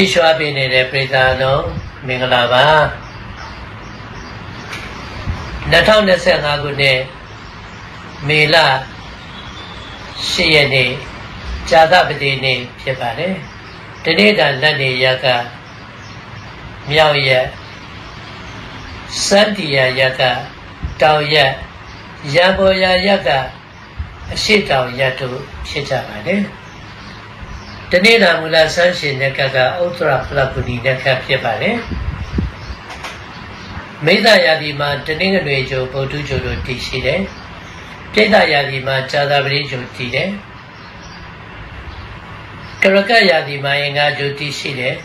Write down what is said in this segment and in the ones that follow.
ရှိရွှားပေးနေတဲ့ပြည်သာလုံးမင်္ဂလာပါ2025ခုနှစ်မေလ10ရက်နေ့ဇာသပတိနေ့ဖြစ်ပါတယ်ဒီနေ့ကလက်နေရက်ကမြောက်ရက်စန္တီယာရက်ကတောင်ရက်ရံပေါ်ရာရက်ကအရှိတောင်ရက်တို့ဖြစ်ကြပါတယ် ဒီနေ့ကမူလဆန်းရှင်တဲ့ကကဥတ္တရဖလကုဏီတဲ့ကဖြစ်ပါတယ်မိစ္ဆာယာဒီမှာတနင်္ဂနွေကျိုဗုဒ္ဓကျိုတို့တည်ရှိတယ်ပြိဿယာဒီမှာဇာတာပတိကျိုတည်တယ်ကရကယာဒီမှာအင်္ဂါကျိုတည်ရှိတယ်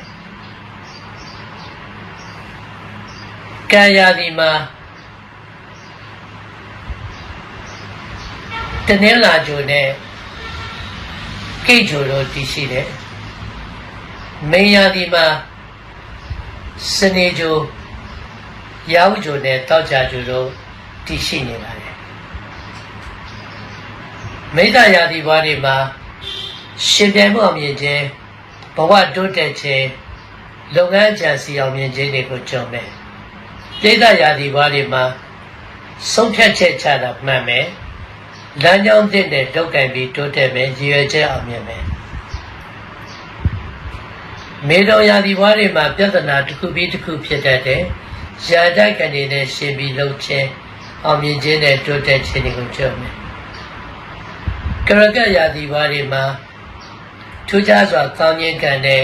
ကံယာဒီမှာတနင်္လာကျိုနဲ့ ကိတ်ကျိုတို့တည်ရှိတယ်မေယာဒီမှာစနေကျိုရာဟုကျိုနဲ့တောက်ကြကျိုတို့တည်ရှိနေပါတယ်မိတ္တယာဒီဘွားတွေမှာရှင်ပြိုင်မှုအောင်မြင်ခြင်းဘဝတိုးတက်ခြင်းလုပ်ငန်းကြံစီအောင်မြင်ခြင်းတွေကိုကြုံမယ်ပြိတ္တယာဒီဘွားတွေမှာဆုံးဖြတ်ချက်ချတာမှန်မယ် လမ်းကြောင်းသစ်နဲ့တုတ်ကင်ပြီးတိုးတက်မယ်ရည်ရွယ်ချက်အောင်မြင်မယ်မေတော်ယာဒီဘွားတွေမှာပြဿနာတစ်ခုပြီးတစ်ခုဖြစ်တတ်တယ်ရာတိုက်ကနေနဲ့ရှင်ပြီးလှုပ်ခြင်းအောင်မြင်ခြင်းနဲ့တိုးတက်ခြင်းတွေကိုကြုံမယ်ကရကရာဒီဘွားတွေမှာထူးခြားစွာကောင်းခြင်းကံနဲ့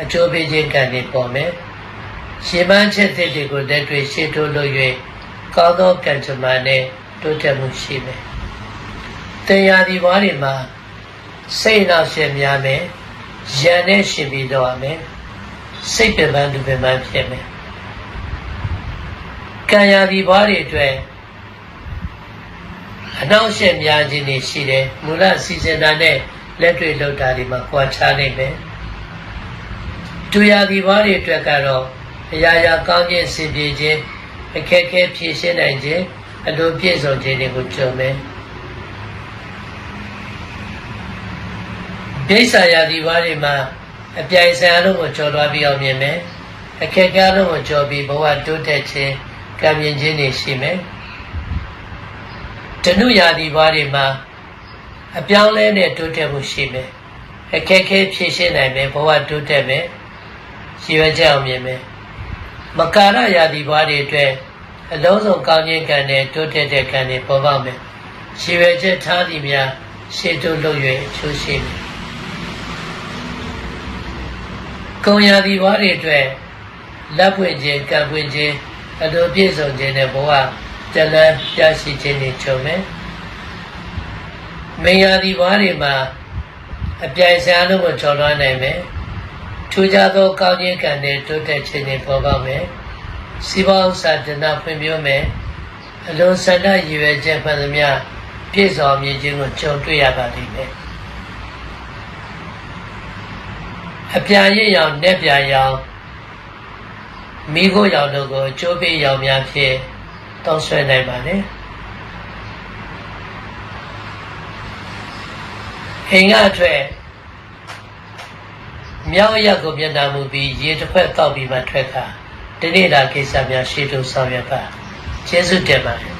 အကျိုးပေးခြင်းကံတွေပေါ်မယ်ရှင်မန်းချက်တွေကိုလက်တွေ့ရှေ့ထိုးလို့၍ကောင်းသောကံကြမ္မာနဲ့တိုးတက်မှုရှိမယ် တရားဒီဘွားတွေမှာစိတ်နောက်ရှင်များမယ်ရန်နဲ့ရှင်ပြီးတော့ရမယ်စိတ်ပင်ပန်းသူပင်ပန်းဖြစ်မယ်ကံရာဒီဘွားတွေအတွက်အနောက်ရှက်များခြင်းတွေရှိတယ်မူလစီစဉ်တာနဲ့လက်တွေ့လုပ်တာတွေမှာကြွားချနိုင်မယ်တူရာဒီဘွားတွေအတွက်ကတော့အရာရာကောင်းခြင်းစင်ပြေခြင်းအခက်အခဲဖြေရှင်းနိုင်ခြင်းအလိုပြည့်စုံခြင်းတွေကိုကြုံမယ် ဒိဋ္ဌာယာဒီဘွားတွေမှာအပြိုင်ဆိုင်အလုံးကိုကြော်လွှားပြီးအောင်မြင်မယ်အခက်အခဲအလုံးကိုကြော်ပြီးဘဝတိုးတက်ခြင်းကံမြင်ခြင်းတွေရှိမယ်ဓနုယာဒီဘွားတွေမှာအပြောင်းလဲနဲ့တိုးတက်မှုရှိမယ်အခက်အခဲဖြေရှင်းနိုင်မယ်ဘဝတိုးတက်မယ်ရည်ရွယ်ချက်အောင်မြင်မယ်မကာရယာဒီဘွားတွေအတွက်အလုံးစုံကောင်းခြင်းကံနဲ့တိုးတက်တဲ့ကံတွေပေါ်ပေါက်မယ်ရည်ရွယ်ချက်ထားသည်များရှေ့တိုးလုပ်၍အကျိုးရှိမယ် ကုံရာဒီဘွားတွေအတွက်လက်ပွင့်ခြင်းကံပွင့်ခြင်းအလိုပြည့်စုံခြင်းနဲ့ဘဝတလန်းပြရှိခြင်းတွေချုပ်မယ်မေယာဒီဘွားတွေမှာအပြိုင်ဆိုင်လုံးကိုကျော်လွှားနိုင်မယ်ထူးခြားသောကောင်းခြင်းကံနဲ့တိုးတက်ခြင်းတွေပေါ်ပေါက်မယ်စီးပွားဥစ္စာဒနာဖွံ့ဖြိုးမယ်အလုံးစန္ဒရည်ရွယ်ချက်မှန်သမျှပြည့်စုံမြင်ခြင်းကိုကြုံတွေ့ရပါလိမ့်မယ် အပြာရစ်ရောင်နဲ့ပြာရောင်မိဖို့ရောင်တို့ကိုအကျိုးပေးရောင်များဖြင့်တောင်းဆွဲနိုင်ပါတယ်ဟင်္ဂအထွတ်မြောက်ရက်ကိုမျက်နှာမူပြီးရေတစ်ဖက်တောက်ပြီးမှထွက်တာဒီနေ့လာကိစ္စများရှေ့ထုတ်ဆောင်ရွက်ပါကျေးဇူးတင်ပါတယ်